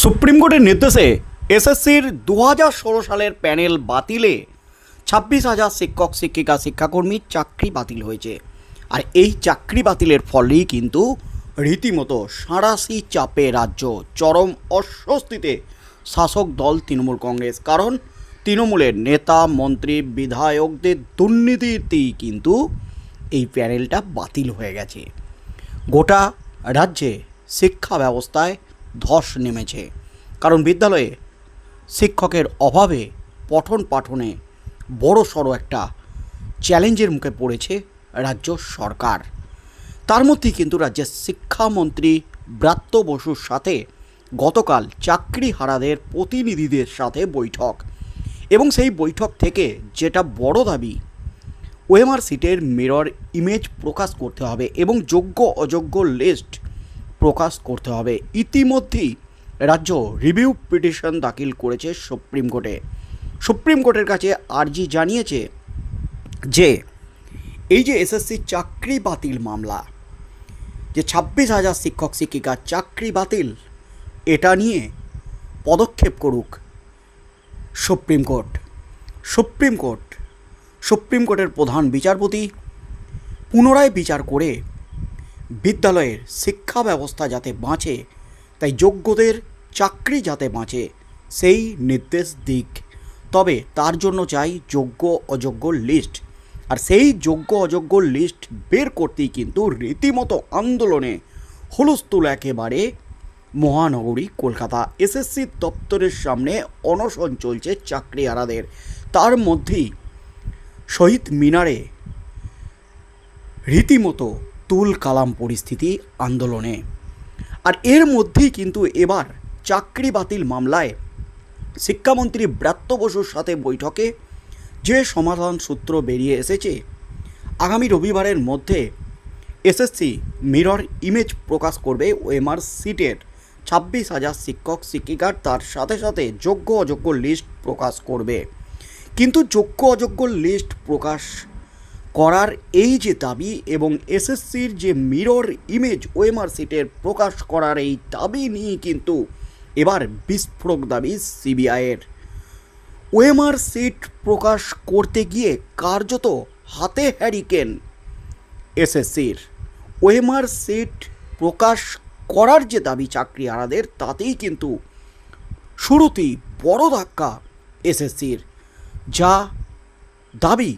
Supreme কোর্টের নির্দেশে এসএসসির দু হাজার ষোলো সালের প্যানেল বাতিলে ছাব্বিশ হাজার শিক্ষক, শিক্ষিকা শিক্ষাকর্মীর চাকরি বাতিল হয়েছে। আর এই চাকরি বাতিলের ফলেই কিন্তু রীতিমতো সাঁড়াশি চাপে রাজ্য চরম অস্বস্তিতে শাসক দল তৃণমূল কংগ্রেস। কারণ তৃণমূলের নেতা, মন্ত্রী, বিধায়কদের দুর্নীতিতেই কিন্তু এই প্যানেলটা বাতিল হয়ে গেছে। গোটা রাজ্যে শিক্ষা ব্যবস্থায় ধস নেমেছে। কারণ বিদ্যালয়ে শিক্ষকের অভাবে পঠন পাঠনে বড় সড়ো একটা চ্যালেঞ্জের মুখে পড়েছে রাজ্য সরকার। তার মধ্যেই কিন্তু রাজ্যের শিক্ষামন্ত্রী ব্রাত্য বসুর সাথে গতকাল চাকরি হারাদের প্রতিনিধিদের সাথে বৈঠক। এবং সেই বৈঠক থেকে যেটা বড় দাবি, ওএমআর সিটের মিরর ইমেজ প্রকাশ করতে হবে এবং যোগ্য অযোগ্য লিস্ট প্রকাশ করতে হবে। ইতিমধ্যেই রাজ্য রিভিউ পিটিশন দাখিল করেছে সুপ্রিম কোর্টে। সুপ্রিম কোর্টের কাছে আর্জি জানিয়েছে যে, এই যে এসএসসি চাকরি বাতিল মামলা, যে ছাব্বিশ হাজার শিক্ষক শিক্ষিকার চাকরি বাতিল, এটা নিয়ে পদক্ষেপ করুক Supreme Court. Supreme Court, Supreme কোর্টের প্রধান বিচারপতি পুনরায় বিচার করে বিদ্যালয়ের শিক্ষা ব্যবস্থা যাতে বাঁচে, তাই যোগ্যদের চাকরি যাতে বাঁচে, সেই নির্দেশ দিক। তবে তার জন্য চাই যোগ্য অযোগ্য লিস্ট। আর সেই যোগ্য অযোগ্য লিস্ট বের করতেই কিন্তু রীতিমতো আন্দোলনে হুলস্থুল একেবারে মহানগরী কলকাতা। এসএসসি দপ্তরের সামনে অনশন চলছে চাকরিহারাদের। তার মধ্যেই শহীদ মিনারে রীতিমতো তুল কালাম পরিস্থিতি আন্দোলনে। আর এর মধ্যেই কিন্তু এবার চাকরি বাতিল মামলায় শিক্ষামন্ত্রী ব্রাত্য বসুর সাথে বৈঠকে যে সমাধান সূত্র বেরিয়ে এসেছে, আগামী রবিবারের মধ্যে এসএসসি মিরর ইমেজ প্রকাশ করবে ওএমআর সিটের। ছাব্বিশ হাজার শিক্ষক শিক্ষিকার তার সাথে সাথে যোগ্য অযোগ্য লিস্ট প্রকাশ করবে। কিন্তু যোগ্য অযোগ্য লিস্ট প্রকাশ করার এই যে দাবি এবং এসএসসির যে মিরর ইমেজ ওএমআর সিটের প্রকাশ করার এই দাবি নিয়ে কিন্তু এবার বিস্ফোরক দাবি সিবিআইয়ের। ওএমআর সিট প্রকাশ করতে গিয়ে কার্যত হাতে হ্যারিকেন এসএসসির। ওএমআর সিট প্রকাশ করার যে দাবি চাকরি আড়াদের তাতেই কিন্তু শুরুতেই বড় ধাক্কা এসএসসির, যা দাবি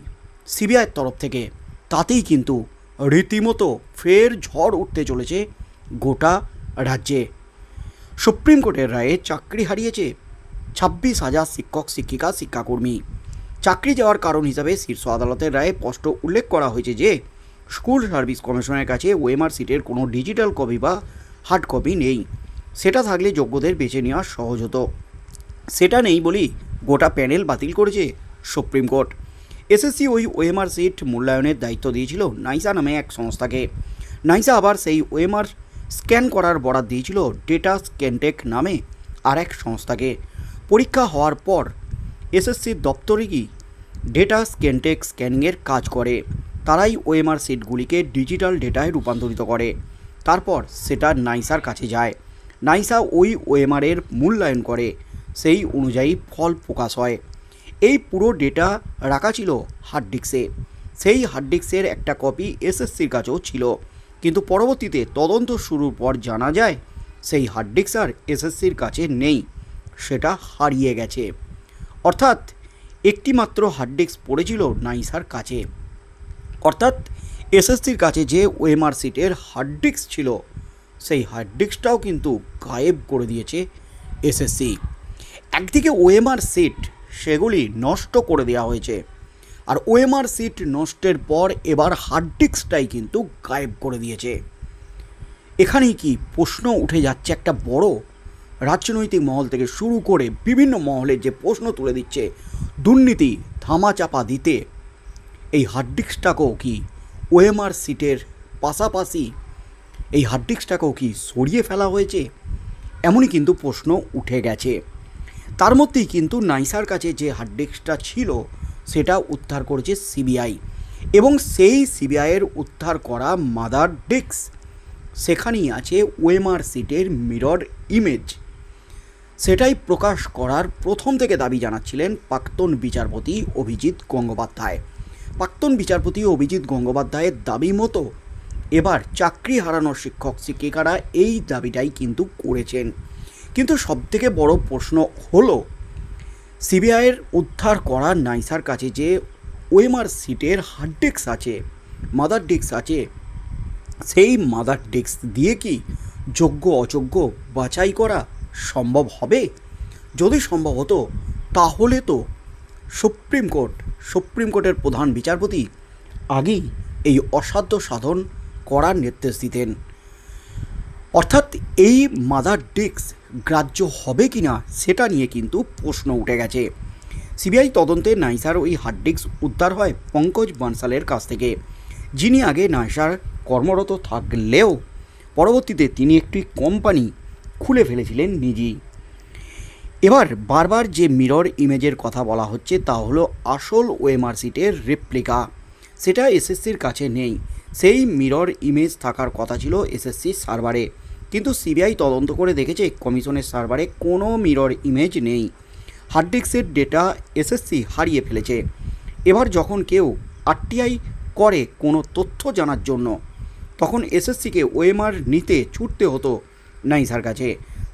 সিবিআইয়ের তরফ থেকে। তাতেই কিন্তু রীতিমতো ফের ঝড় উঠতে চলেছে গোটা রাজ্যে। সুপ্রিম কোর্টের রায়ে চাকরি হারিয়েছে ছাব্বিশ হাজার শিক্ষক, শিক্ষিকা, শিক্ষাকর্মী। চাকরি যাওয়ার কারণ হিসাবে শীর্ষ আদালতের রায়ে স্পষ্ট উল্লেখ করা হয়েছে যে, স্কুল সার্ভিস কমিশনের কাছে ওএমআর সিটের কোনো ডিজিটাল কপি বা হার্ড কপি নেই। সেটা থাকলে যোগ্যদের বেছে নেওয়া সহজ হতো। সেটা নেই বলেই গোটা প্যানেল বাতিল করেছে সুপ্রিম কোর্ট। এসএসসি ওই ওএমআর সিট মূল্যায়নের দায়িত্ব দিয়েছিল নাইসা নামে এক সংস্থাকে। নাইসা আবার সেই ওএমআর স্ক্যান করার বরাদ দিয়েছিল ডেটা স্ক্যানটেক নামে আর এক সংস্থাকে। পরীক্ষা হওয়ার পর এসএসসির দপ্তরে কি ডেটা স্ক্যানটেক স্ক্যানিংয়ের কাজ করে। তারাই ওএমআর সিটগুলিকে ডিজিটাল ডেটায় রূপান্তরিত করে। তারপর সেটা নাইসার কাছে যায়। নাইসা ওই ওএমআরের মূল্যায়ন করে। সেই অনুযায়ী ফল প্রকাশ হয়। এই পুরো ডেটা রাখা ছিল হার্ড ডিস্কে সেই হার্ড ডিস্কের একটা কপি এসএসসির কাছেও ছিল। কিন্তু পরবর্তীতে তদন্ত শুরুর পর জানা যায়, সেই হার্ড ডিস্ক আর এসএসসির কাছে নেই। সেটা হারিয়ে গেছে। অর্থাৎ একটি মাত্র হার্ড ডিস্ক পড়েছিল নাইসার কাছে। অর্থাৎ এসএসসির কাছে যে ওএমআর সিটের হার্ড ডিস্ক ছিল, সেই হার্ড ডিস্কটাও কিন্তু গায়েব করে দিয়েছে এসএসসি একদিকে ওএমআর সিট সেগুলি নষ্ট করে দেওয়া হয়েছে। আর ওএমআর সিট নষ্টের পর এবার হার্ড ডিস্কটাই কিন্তু গায়েব করে দিয়েছে। এখানেই কি প্রশ্ন উঠে যাচ্ছে একটা বড়? রাজনৈতিক মহল থেকে শুরু করে বিভিন্ন মহলের যে প্রশ্ন তুলে দিচ্ছে, দুর্নীতি ধামাচাপা দিতে। এই হার্ড ডিস্কটাকেও কি ওএমআর সিটের পাশাপাশি এই হার্ড ডিস্কটাকেও কি সরিয়ে ফেলা হয়েছে? এমনই কিন্তু প্রশ্ন উঠে গেছে। তার মধ্যেই কিন্তু নাইসার কাছে যে হার্ড ডিস্কটা ছিল, সেটা উদ্ধার করেছে সিবিআই। এবং সেই সিবিআইয়ের উদ্ধার করা মাদার ডিস্ক সেখানেই আছে ওএমআর সিটের মিরর ইমেজ সেটাই প্রকাশ করার প্রথম থেকে দাবি জানাচ্ছিলেন প্রাক্তন বিচারপতি অভিজিৎ গঙ্গোপাধ্যায়। প্রাক্তন বিচারপতি অভিজিৎ গঙ্গোপাধ্যায়ের দাবি মতো এবার চাকরি হারানো শিক্ষক শিক্ষিকারা এই দাবিটাই কিন্তু করেছেন। কিন্তু সবথেকে বড় প্রশ্ন হলো সিবিআইয়ের উদ্ধার করা নাইসার কাছে যে ওএমআর সিটের হার্ড ডিস্ক আছে মাদার ডিস্ক আছে, সেই মাদার ডিস্ক দিয়ে কি যোগ্য, অযোগ্য বাছাই করা সম্ভব হবে? যদি সম্ভব হতো, তাহলে তো সুপ্রিম কোর্ট, সুপ্রিম কোর্টের প্রধান বিচারপতি আগেই এই অসাধ্য সাধন করার নির্দেশ দিতেন। অর্থাৎ এই মাদার ডিস্ক গ্রাহ্য হবে কি না সেটা নিয়ে কিন্তু প্রশ্ন উঠে গেছে। সিবিআই তদন্তে নাইসার ওই হার্ড ডিস্ক উদ্ধার হয় পঙ্কজ বানসালের কাছ থেকে। যিনি আগে নাইসার কর্মরত থাকলেও পরবর্তীতে তিনি একটি কোম্পানি খুলে ফেলেছিলেন নিজেই। এবার বারবার যে মিরর ইমেজের কথা বলা হচ্ছে তা হলো আসল ওএমআর সিটের রেপ্লিকা সেটা এসএসসির কাছে নেই। সেই মিরর ইমেজ থাকার কথা ছিল এসএসসির সার্ভারে কিন্তু সিবিআই তদন্ত করে দেখেছে কমিশনের সার্ভারে কোনো মিরর ইমেজ নেই। হার্ড ডিস্কের ডেটা এসএসসি হারিয়ে ফেলেছে। এবার যখন কেউ আরটিআই করে কোনো তথ্য জানার জন্য, তখন এসএসসিকে ওএমআর নিতে ছুটতে হতো নাইসার কাছে।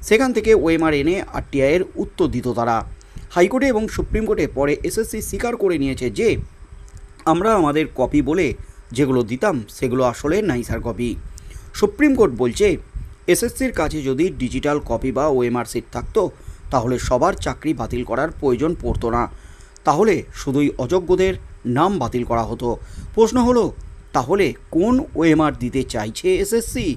সেখান থেকে ওএমআর এনে আরটিআইয়ের উত্তর দিত তারা। হাইকোর্টে এবং সুপ্রিম কোর্টে পরে এসএসসি স্বীকার করে নিয়েছে যে, আমরা আমাদের কপি বলে যেগুলো দিতাম, সেগুলো আসলে নাইসার কপি সুপ্রিম কোর্ট বলছে এসএসসির কাছে যদি ডিজিটাল কপি বা ওএমআর সিট থাকতো, তাহলে সবার চাকরি বাতিল করার প্রয়োজন পড়তো না। তাহলে শুধুই অযোগ্যদের নাম বাতিল করা হতো। প্রশ্ন হলো, তাহলে কোন ওএমআর দিতে চাইছে এসএসসি?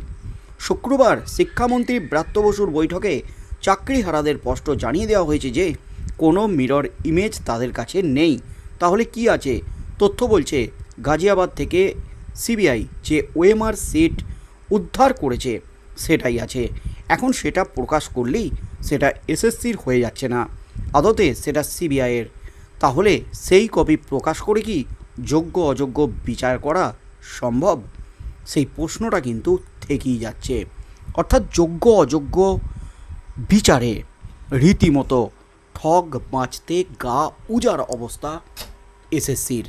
শুক্রবার শিক্ষামন্ত্রী ব্রাত্য বসুর বৈঠকে চাকরিহারাদের স্পষ্ট জানিয়ে দেওয়া হয়েছে যে, কোনো মিরর ইমেজ তাদের কাছে নেই। তাহলে কি আছে? তথ্য বলছে, গাজিয়াবাদ থেকে সিবিআই যে ওএমআর সিট উদ্ধার করেছে। সেটাই আছে। এখন সেটা প্রকাশ করলেই সেটা এসএসসির হয়ে যাচ্ছে না। আদতে সেটা সিবিআইয়ের। তাহলে সেই কপি প্রকাশ করে কি যোগ্য অযোগ্য বিচার করা সম্ভব? সেই প্রশ্নটা কিন্তু থেকেই যাচ্ছে। অর্থাৎ যোগ্য অযোগ্য বিচারে রীতিমতো ঠগ বাঁচতে গা উজার অবস্থা এসএসসির।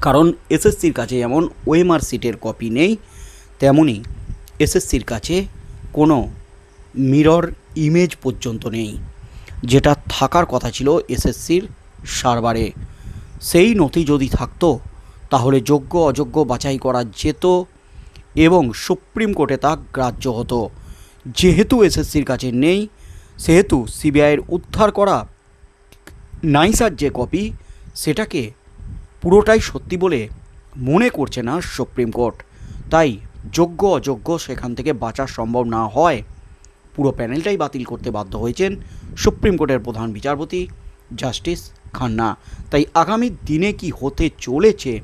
কারণ এসএসসির কাছে যেমন ওএমআর সিটের কপি নেই তেমনই এসএসসির কাছে কোনো মিরর ইমেজ পর্যন্ত নেই। যেটা থাকার কথা ছিল এসএসসির সার্ভারে। সেই নথি যদি থাকতো, তাহলে যোগ্য অযোগ্য বাছাই করা যেত এবং সুপ্রিম কোর্টে তা গ্রাহ্য হতো। যেহেতু এসএসসির কাছে নেই, সেহেতু সিবিআইয়ের উদ্ধার করা নাইসার যে কপি, সেটাকে পুরোটাই সত্যি বলে মনে করছে না সুপ্রিম কোর্ট। তাই যোগ্য, অযোগ্য সেখান থেকে বাঁচা সম্ভব না হয়। পুরো প্যানেলটাই বাতিল করতে বাধ্য হয়েছেন সুপ্রিম কোর্টের প্রধান বিচারপতি জাস্টিস খান্না। তাই আগামী দিনে কি হতে চলেছে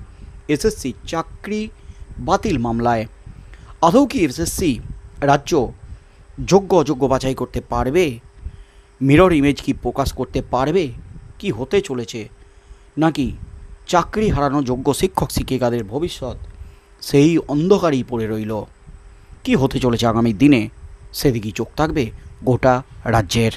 এসএসসি চাকরি বাতিল মামলায়? আদৌ কি এসএসসি রাজ্য যোগ্য, অযোগ্য বাছাই করতে পারবে? মিরর ইমেজ কি প্রকাশ করতে পারবে? কি হতে চলেছে? নাকি চাকরি হারানো যোগ্য শিক্ষক শিক্ষিকাদের ভবিষ্যৎ সেই অন্ধকারেই পড়ে রইল। কি হতে চলেছে আগামী দিনে? সেদিকেই চোখ থাকবে গোটা রাজ্যের।